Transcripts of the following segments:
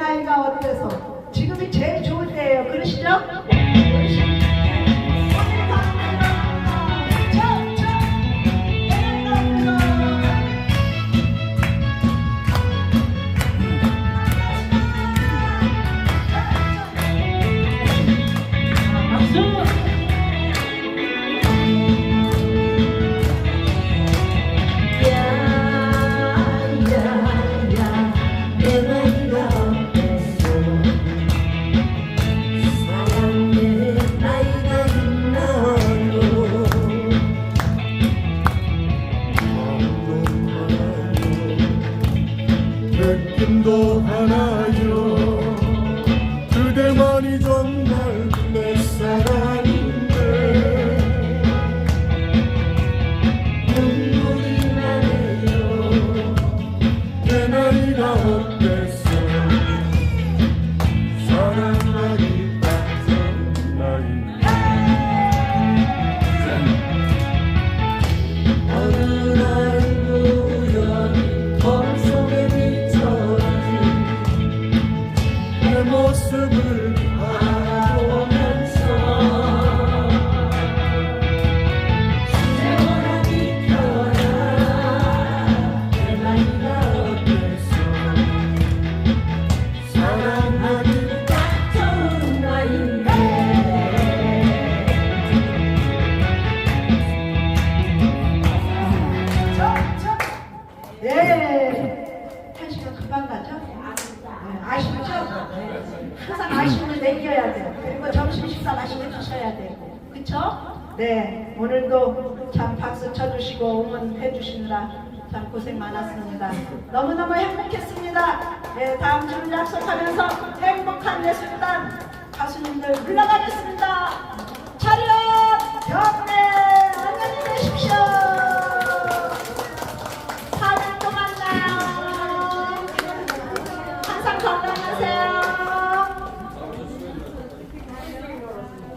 나이가 어때서 지금이 제일 아쉬움을 남겨야 돼요. 그리고 점심 식사 맛있게 드셔야 돼요. 그쵸? 네. 오늘도 참 박수 쳐주시고 응원해 주시느라 참 고생 많았습니다. 너무너무 행복했습니다. 네, 다음 주를 약속하면서 행복한 예술단 가수님들 물러가겠습니다.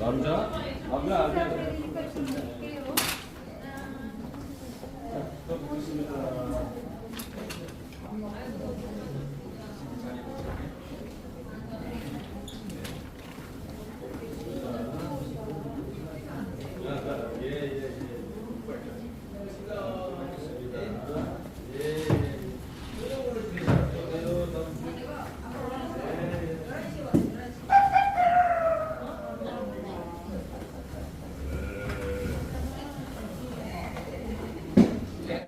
남자? 남자 아니야. 네, 네, 네. 또 뵙겠습니다.